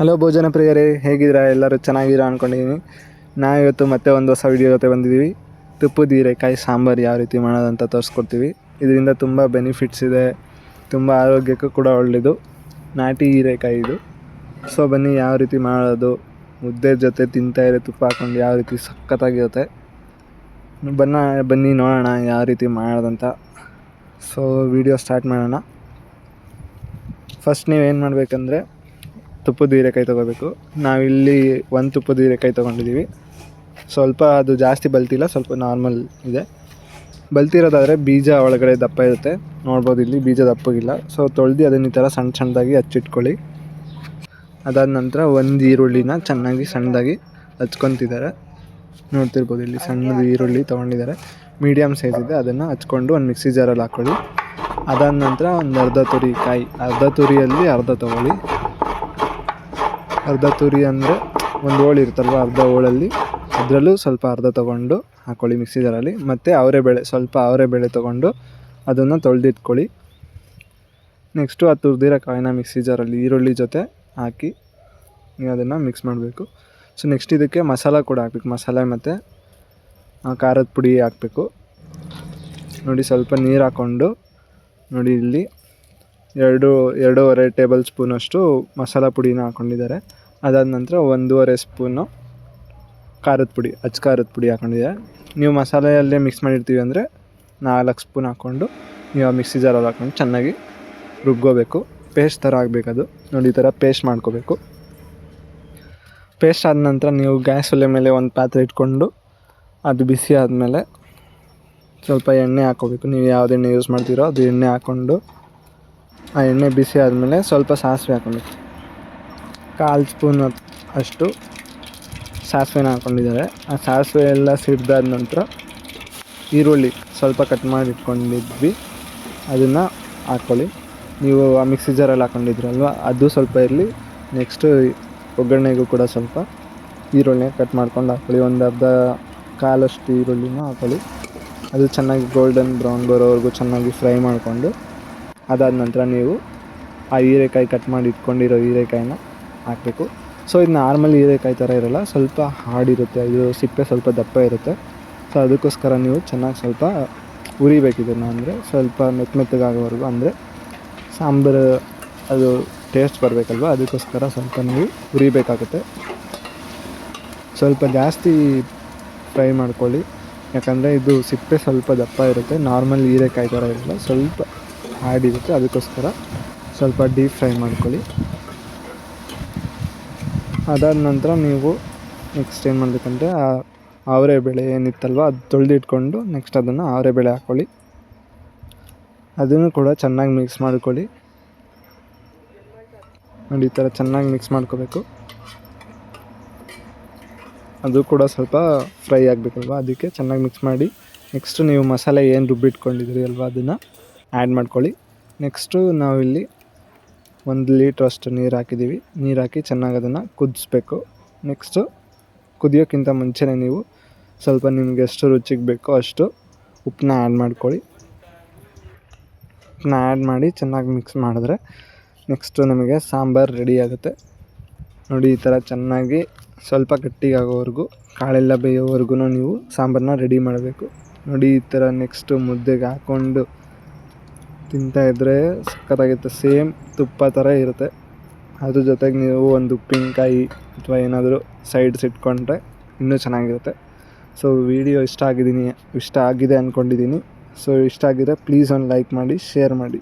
Hello ಭೋಜನ ಪ್ರಿಯರೇ, ಹೇಗಿದ್ದೀರಾ? ಎಲ್ಲರೂ ಚೆನ್ನಾಗಿದ್ದೀರಾ ಅಂದ್ಕೊಂಡಿದ್ದೀನಿ ನಾವಿವತ್ತು ಮತ್ತೆ ಒಂದು ಹೊಸ ವಿಡಿಯೋ ಜೊತೆ ಬಂದಿದ್ದೀವಿ. ತುಪ್ಪದ ಹೀರೆಕಾಯಿ, ಸಾಂಬಾರು ಯಾವ ರೀತಿ ಮಾಡೋದಂತ ತೋರಿಸ್ಕೊಡ್ತೀವಿ. ಇದರಿಂದ ತುಂಬ ಬೆನಿಫಿಟ್ಸ್ ಇದೆ. ತುಂಬ ಆರೋಗ್ಯಕ್ಕೂ ಕೂಡ ಒಳ್ಳೆಯದು ನಾಟಿ ಹೀರೆಕಾಯಿ ಇದು. ಸೊ ಬನ್ನಿ ಯಾವ ರೀತಿ ಮಾಡೋದು. ಮುದ್ದೆ ಜೊತೆ ತಿಂತಾಯಿದ್ರೆ ತುಪ್ಪ ಹಾಕ್ಕೊಂಡು ಯಾವ ರೀತಿ ಸಖತ್ತಾಗಿರುತ್ತೆ. ಬನ್ನ, ಬನ್ನಿ ನೋಡೋಣ ಯಾವ ರೀತಿ ಮಾಡೋದಂತ. ಸೊ ವಿಡಿಯೋ ಸ್ಟಾರ್ಟ್ ಮಾಡೋಣ. ಫಸ್ಟ್ ನೀವೇನು ಮಾಡಬೇಕಂದ್ರೆ ತುಪ್ಪದ ಹೀರೆಕಾಯಿ ತೊಗೋಬೇಕು. ನಾವಿಲ್ಲಿ ಒಂದು ತುಪ್ಪದ ಹೀರೆಕಾಯಿ ತೊಗೊಂಡಿದ್ದೀವಿ ಸ್ವಲ್ಪ ಅದು ಜಾಸ್ತಿ ಬಲ್ತಿಲ್ಲ, ಸ್ವಲ್ಪ ನಾರ್ಮಲ್ ಇದೆ. ಬಲ್ತಿರೋದಾದರೆ ಬೀಜ ಒಳಗಡೆ ದಪ್ಪ ಇರುತ್ತೆ. ನೋಡ್ಬೋದು ಇಲ್ಲಿ ಬೀಜ ದಪ್ಪಗಿಲ್ಲ. ಸೊ ತೊಳೆದು ಅದನ್ನ ಈ ಥರ ಸಣ್ಣ ಸಣ್ಣದಾಗಿ ಹಚ್ಚಿಟ್ಕೊಳ್ಳಿ. ಅದಾದ ನಂತರ ಒಂದು ಈರುಳ್ಳಿನ ಚೆನ್ನಾಗಿ ಸಣ್ಣದಾಗಿ ಹಚ್ಕೊತಿದ್ದಾರೆ. ನೋಡ್ತಿರ್ಬೋದು ಇಲ್ಲಿ ಸಣ್ಣದು ಈರುಳ್ಳಿ ತೊಗೊಂಡಿದ್ದಾರೆ. ಮೀಡಿಯಮ್ ಸೈಜ್ ಇದೆ. ಅದನ್ನು ಹಚ್ಕೊಂಡು ಒಂದು ಮಿಕ್ಸಿ ಜಾರಲ್ಲಿ ಹಾಕ್ಕೊಳ್ಳಿ ಅದಾದ ನಂತರ ಒಂದು ಅರ್ಧ ತುರಿ ಕಾಯಿ. ಅರ್ಧ ತುರಿಯಲ್ಲಿ ಅರ್ಧ ತೊಗೊಳ್ಳಿ. ಅರ್ಧ ತುರಿ ಅಂದರೆ ಒಂದು ಹೋಳು ಇರುತ್ತಲ್ವ ಅರ್ಧ ಹೋಳಲ್ಲಿ. ಅದರಲ್ಲೂ ಸ್ವಲ್ಪ ಅರ್ಧ ತೊಗೊಂಡು ಹಾಕ್ಕೊಳ್ಳಿ ಮಿಕ್ಸಿ ಜಾರಲ್ಲಿ. ಮತ್ತು ಅವರೆಬೇಳೆ ಸ್ವಲ್ಪ ಅವರೆಬೇಳೆ ತೊಗೊಂಡು ಅದನ್ನು ತೊಳೆದಿಟ್ಕೊಳ್ಳಿ. ನೆಕ್ಸ್ಟು ಅದು ತುರಿದಿರೋ ಕಾಯಿನ ಮಿಕ್ಸಿ ಜಾರಲ್ಲಿ ಈರುಳ್ಳಿ ಜೊತೆ ಹಾಕಿ ನೀವು ಅದನ್ನು ಮಿಕ್ಸ್ ಮಾಡಬೇಕು. ಸೊ ನೆಕ್ಸ್ಟ್ ಇದಕ್ಕೆ ಮಸಾಲ ಕೂಡ ಹಾಕ್ಬೇಕು. ಮಸಾಲೆ ಮತ್ತು ಖಾರದ ಪುಡಿ ಹಾಕಬೇಕು. ನೋಡಿ, ಸ್ವಲ್ಪ ನೀರು ಹಾಕ್ಕೊಂಡು ನೋಡಿ ಇಲ್ಲಿ ಎರಡು, ಎರಡೂವರೆ ಟೇಬಲ್ ಸ್ಪೂನಷ್ಟು ಮಸಾಲ ಪುಡಿನ ಹಾಕ್ಕೊಂಡಿದ್ದಾರೆ ಅದಾದ ನಂತರ ಒಂದೂವರೆ ಸ್ಪೂನು ಖಾರದ ಪುಡಿ, ಅಚ್ಚ ಖಾರದ ಪುಡಿ ಹಾಕ್ಕೊಂಡಿದ್ದಾರೆ ನೀವು ಮಸಾಲೆಯಲ್ಲೇ ಮಿಕ್ಸ್ ಮಾಡಿರ್ತೀವಿ ಅಂದರೆ ನಾಲ್ಕು ಸ್ಪೂನ್ ಹಾಕ್ಕೊಂಡು ನೀವು ಆ ಮಿಕ್ಸಿ ಜಾರಲ್ಲಿ ಹಾಕ್ಕೊಂಡು ಚೆನ್ನಾಗಿ ರುಬ್ಕೋಬೇಕು. ಪೇಸ್ಟ್ ಥರ ಆಗಬೇಕದು. ನೋಡಿ, ಈ ಥರ ಪೇಸ್ಟ್ ಮಾಡ್ಕೋಬೇಕು. ಪೇಸ್ಟ್ ಆದ ನಂತರ ನೀವು ಗ್ಯಾಸ್ ಒಲೆ ಮೇಲೆ ಒಂದು ಪಾತ್ರೆ ಇಟ್ಕೊಂಡು ಅದು ಬಿಸಿ ಆದಮೇಲೆ ಸ್ವಲ್ಪ ಎಣ್ಣೆ ಹಾಕ್ಕೋಬೇಕು. ನೀವು ಯಾವ್ದು ಎಣ್ಣೆ ಯೂಸ್ ಮಾಡ್ತೀರೋ ಅದು ಎಣ್ಣೆ ಹಾಕ್ಕೊಂಡು ಆ ಎಣ್ಣೆ ಬಿಸಿ ಆದಮೇಲೆ ಸ್ವಲ್ಪ ಸಾಸಿವೆ ಹಾಕೊಂಡಿದ್ದೆ. ಕಾಲು ಸ್ಪೂನ್ ಅಷ್ಟು ಸಾಸಿವೆನ ಹಾಕ್ಕೊಂಡಿದ್ದಾರೆ ಆ ಸಾಸಿವೆ ಎಲ್ಲ ಸಿಡ್ದಾದ ನಂತರ ಈರುಳ್ಳಿ ಸ್ವಲ್ಪ ಕಟ್ ಮಾಡಿ ಇಟ್ಕೊಂಡಿದ್ವಿ. ಅದನ್ನು ಹಾಕ್ಕೊಳ್ಳಿ ನೀವು ಆ ಮಿಕ್ಸಿ ಜಾರಲ್ಲಿ ಹಾಕ್ಕೊಂಡಿದ್ರಲ್ವ ಅದು ಸ್ವಲ್ಪ ಇರಲಿ. ನೆಕ್ಸ್ಟು ಒಗ್ಗರಣೆಗೂ ಕೂಡ ಸ್ವಲ್ಪ ಈರುಳ್ಳಿನ ಕಟ್ ಮಾಡ್ಕೊಂಡು ಹಾಕ್ಕೊಳ್ಳಿ ಒಂದು ಅರ್ಧ ಕಾಲಷ್ಟು ಈರುಳ್ಳಿನ ಹಾಕ್ಕೊಳ್ಳಿ ಅದು ಚೆನ್ನಾಗಿ ಗೋಲ್ಡನ್ ಬ್ರೌನ್ ಬರೋವರೆಗೂ ಚೆನ್ನಾಗಿ ಫ್ರೈ ಮಾಡಿಕೊಂಡು ಅದಾದ ನಂತರ ನೀವು ಆ ಹೀರೆಕಾಯಿ ಕಟ್ ಮಾಡಿ ಇಟ್ಕೊಂಡಿರೋ ಹೀರೆಕಾಯಿನ ಹಾಕಬೇಕು. ಸೊ ಇದು ನಾರ್ಮಲ್ ಹೀರೆಕಾಯಿ ಥರ ಇರೋಲ್ಲ, ಸ್ವಲ್ಪ ಹಾರ್ಡಿರುತ್ತೆ ಇದು ಸಿಪ್ಪೆ ಸ್ವಲ್ಪ ದಪ್ಪ ಇರುತ್ತೆ. ಸೊ ಅದಕ್ಕೋಸ್ಕರ ನೀವು ಚೆನ್ನಾಗಿ ಸ್ವಲ್ಪ ಉರಿಬೇಕು ಇದನ್ನು ಅಂದರೆ ಸ್ವಲ್ಪ ಮೆತ್ತ ಮೆತ್ತಗಾಗೋವರೆಗೂ ಅಂದರೆ ಸಾಂಬಾರು ಅದು ಟೇಸ್ಟ್ ಬರಬೇಕಲ್ವ? ಅದಕ್ಕೋಸ್ಕರ ಸ್ವಲ್ಪ ನೀವು ಉರಿಬೇಕಾಗುತ್ತೆ ಸ್ವಲ್ಪ ಜಾಸ್ತಿ ಫ್ರೈ ಮಾಡ್ಕೊಳ್ಳಿ. ಯಾಕಂದರೆ ಇದು ಸಿಪ್ಪೆ ಸ್ವಲ್ಪ ದಪ್ಪ ಇರುತ್ತೆ ನಾರ್ಮಲ್ ಹೀರೆಕಾಯಿ ಥರ ಇರಲ್ಲ, ಸ್ವಲ್ಪ ಹಾರ್ಡ್ ಇರುತ್ತೆ. ಅದಕ್ಕೋಸ್ಕರ ಸ್ವಲ್ಪ ಡೀಪ್ ಫ್ರೈ ಮಾಡ್ಕೊಳ್ಳಿ. ಅದಾದ ನಂತರ ನೀವು ನೆಕ್ಸ್ಟ್ ಏನು ಮಾಡಬೇಕಂದ್ರೆ ಆ ಅವರೆ ಬೇಳೆ ಏನಿತ್ತಲ್ವ, ಅದು ತೊಳೆದಿಟ್ಕೊಂಡು ನೆಕ್ಸ್ಟ್ ಅದನ್ನು ಅವರೆ ಬೆಳೆ ಹಾಕ್ಕೊಳ್ಳಿ ಅದನ್ನು ಕೂಡ ಚೆನ್ನಾಗಿ ಮಿಕ್ಸ್ ಮಾಡ್ಕೊಳ್ಳಿ. ನೋಡಿ, ಈ ಥರ ಚೆನ್ನಾಗಿ ಮಿಕ್ಸ್ ಮಾಡ್ಕೋಬೇಕು. ಅದು ಕೂಡ ಸ್ವಲ್ಪ ಫ್ರೈ ಆಗಬೇಕಲ್ವ, ಅದಕ್ಕೆ ಚೆನ್ನಾಗಿ ಮಿಕ್ಸ್ ಮಾಡಿ. ನೆಕ್ಸ್ಟು ನೀವು ಮಸಾಲೆ ಏನು ರುಬ್ಬಿಟ್ಕೊಂಡಿದ್ರಿ ಅಲ್ವಾ, ಅದನ್ನು ಆ್ಯಡ್ ಮಾಡ್ಕೊಳ್ಳಿ. ನೆಕ್ಸ್ಟು ನಾವಿಲ್ಲಿ ಒಂದು ಲೀಟ್ರಷ್ಟು ನೀರು ಹಾಕಿದ್ದೀವಿ ನೀರು ಹಾಕಿ ಚೆನ್ನಾಗಿ ಅದನ್ನು ಕುದಿಸ್ಬೇಕು. ನೆಕ್ಸ್ಟು ಕುದಿಯೋಕ್ಕಿಂತ ಮುಂಚೆನೇ ನೀವು ಸ್ವಲ್ಪ ನಿಮ್ಗೆ ಎಷ್ಟು ರುಚಿಗೆ ಬೇಕೋ ಅಷ್ಟು ಉಪ್ಪನ್ನ ಆ್ಯಡ್ ಮಾಡ್ಕೊಳ್ಳಿ. ಉಪ್ಪನ್ನ ಆ್ಯಡ್ ಮಾಡಿ ಚೆನ್ನಾಗಿ ಮಿಕ್ಸ್ ಮಾಡಿದ್ರೆ ನೆಕ್ಸ್ಟು ನಮಗೆ ಸಾಂಬಾರು ರೆಡಿ ಆಗುತ್ತೆ. ನೋಡಿ, ಈ ಥರ ಚೆನ್ನಾಗಿ ಸ್ವಲ್ಪ ಗಟ್ಟಿಗಾಗೋವರೆಗೂ, ಕಾಳೆಲ್ಲ ಬೇಯೋವರೆಗೂ ನೀವು ಸಾಂಬಾರನ್ನ ರೆಡಿ ಮಾಡಬೇಕು. ನೋಡಿ, ಈ ಥರ ನೆಕ್ಸ್ಟು ಮುದ್ದೆಗೆ ಹಾಕ್ಕೊಂಡು ತಿಂತಾಯಿದ್ರೆ ಸಖತ್ತಾಗಿರುತ್ತೆ. ಸೇಮ್ ತುಪ್ಪ ಥರ ಇರುತ್ತೆ. ಅದ್ರ ಜೊತೆಗೆ ನೀವು ಒಂದು ಉಪ್ಪಿನಕಾಯಿ ಅಥವಾ ಏನಾದರೂ ಸೈಡ್ಸ್ ಇಟ್ಕೊಂಡ್ರೆ ಇನ್ನೂ ಚೆನ್ನಾಗಿರುತ್ತೆ. ಸೊ, ವಿಡಿಯೋ ಇಷ್ಟ ಆಗಿದ್ದೀನಿ, ಇಷ್ಟ ಆಗಿದೆ ಅಂದ್ಕೊಂಡಿದ್ದೀನಿ ಸೊ, ಇಷ್ಟ ಆಗಿದ್ರೆ ಪ್ಲೀಸ್ ಒಂದು ಲೈಕ್ ಮಾಡಿ, ಶೇರ್ ಮಾಡಿ.